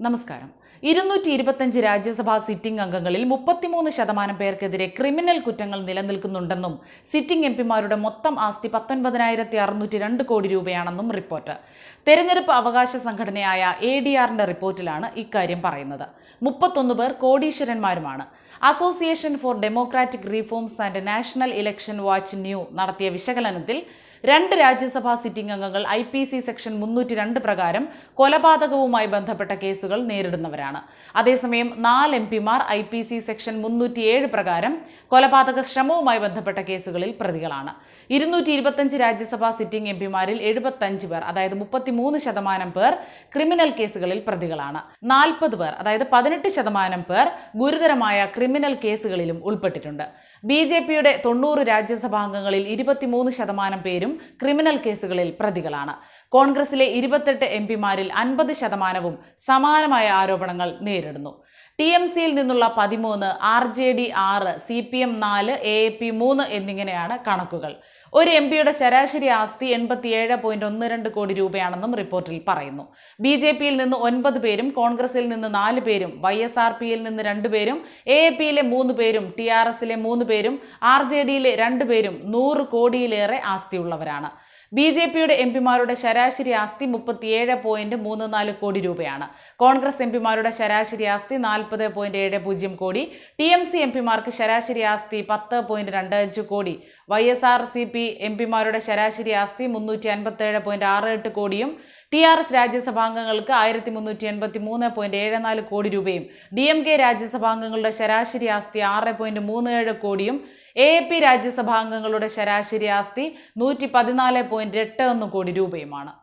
നമസ്കാരം. ഇരുന്നൂറ്റി ഇരുപത്തഞ്ച് രാജ്യസഭാ സിറ്റിംഗ് അംഗങ്ങളിൽ മുപ്പത്തിമൂന്ന് ശതമാനം പേർക്കെതിരെ ക്രിമിനൽ കുറ്റങ്ങൾ നിലനിൽക്കുന്നുണ്ടെന്നും സിറ്റിംഗ് എംപിമാരുടെ മൊത്തം ആസ്തി പത്തൊൻപതിനായിരത്തി അറുന്നൂറ്റി രണ്ട് കോടി രൂപയാണെന്നും റിപ്പോർട്ട്. തെരഞ്ഞെടുപ്പ് അവകാശ സംഘടനയായ എ ഡി ആറിന്റെ റിപ്പോർട്ടിലാണ് ഇക്കാര്യം പറയുന്നത്. മുപ്പത്തൊന്ന് പേർ കോടീശ്വരന്മാരുമാണ്. Association for democratic reforms and national election watch new നടത്തിയ വിശകലനത്തിൽ രണ്ട് രാജ്യസഭാ സിറ്റിംഗ് അംഗങ്ങൾ ഐ പി സി സെക്ഷൻ മുന്നൂറ്റി രണ്ട് പ്രകാരം കൊലപാതകവുമായി ബന്ധപ്പെട്ട കേസുകൾ നേരിടുന്നവരാണ്. അതേസമയം നാല് എം പിമാർ ഐ പി സി സെക്ഷൻ മുന്നൂറ്റിയേഴ് പ്രകാരം കൊലപാതക ശ്രമവുമായി ബന്ധപ്പെട്ട കേസുകളിൽ പ്രതികളാണ്. ഇരുന്നൂറ്റി ഇരുപത്തഞ്ച് രാജ്യസഭാ സിറ്റിംഗ് എം പിമാരിൽ എഴുപത്തഞ്ച് പേർ അതായത് മുപ്പത്തിമൂന്ന് ശതമാനം പേർ ക്രിമിനൽ കേസുകളിൽ പ്രതികളാണ്. നാൽപ്പത് പേർ അതായത് പതിനെട്ട് ശതമാനം പേർ ഗുരുതരമായ ക്രിമിനൽ കേസുകളിലും ഉൾപ്പെട്ടിട്ടുണ്ട്. ബി ജെ പിയുടെ തൊണ്ണൂറ് രാജ്യസഭാംഗങ്ങളിൽ ഇരുപത്തിമൂന്ന് ശതമാനം പേരും ക്രിമിനൽ കേസുകളിൽ പ്രതികളാണ്. കോൺഗ്രസിലെ ഇരുപത്തെട്ട് എം പിമാരിൽ അൻപത് ശതമാനവും സമാനമായ ആരോപണങ്ങൾ നേരിടുന്നു. ടി എം സിയിൽ നിന്നുള്ള പതിമൂന്ന് ആർ ജെ ഡി ആറ് സി പി എം നാല് എ എ പി മൂന്ന് എന്നിങ്ങനെയാണ് കണക്കുകൾ. ഒരു എം പിയുടെ ശരാശരി ആസ്തി എൺപത്തിയേഴ് പോയിന്റ് ഒന്ന് രണ്ട് കോടി രൂപയാണെന്നും റിപ്പോർട്ടിൽ പറയുന്നു. ബി ജെ പിയിൽ നിന്ന് ഒൻപത് പേരും കോൺഗ്രസിൽ നിന്ന് നാല് പേരും വൈ എസ് ആർ പിയിൽ നിന്ന് രണ്ടുപേരും എ എ പിയിലെ മൂന്ന് പേരും ടി ആർ എസിലെ മൂന്ന് പേരും ആർ ജെ ഡിയിലെ രണ്ട് പേരും നൂറ് കോടിയിലേറെ ആസ്തിയുള്ളവരാണ്. ബി ജെ പിയുടെ എം പിമാരുടെ ശരാശരി ആസ്തി മുപ്പത്തിയേഴ് പോയിന്റ് മൂന്ന് നാല് കോടി രൂപയാണ്. കോൺഗ്രസ് എം പിമാരുടെ ശരാശരി ആസ്തി നാൽപ്പത് പോയിന്റ് ഏഴ് പൂജ്യം കോടി. ടി എം സി എം പിമാർക്ക് ശരാശരി ആസ്തി പത്ത് പോയിന്റ് രണ്ട് അഞ്ച് കോടി. Y S R C P M പിമാരുടെ ശരാശരി ആസ്തി മുന്നൂറ്റി അൻപത്തേഴ് പോയിന്റ് ആറ് എട്ട് കോടിയും ടി ആർ എസ് രാജ്യസഭാംഗങ്ങൾക്ക് ആയിരത്തി മുന്നൂറ്റി എൺപത്തി മൂന്ന് പോയിന്റ് ഏഴ് നാല് കോടി രൂപയും. ഡി എം കെ രാജ്യസഭാംഗങ്ങളുടെ ശരാശരി ആസ്തി ആറ് പോയിന്റ് മൂന്ന് ഏഴ് കോടിയും. എ എ പി രാജ്യസഭാംഗങ്ങളുടെ ശരാശരി ആസ്തി നൂറ്റി പതിനാല് പോയിന്റ് എട്ട് ഒന്ന് കോടി രൂപയുമാണ്.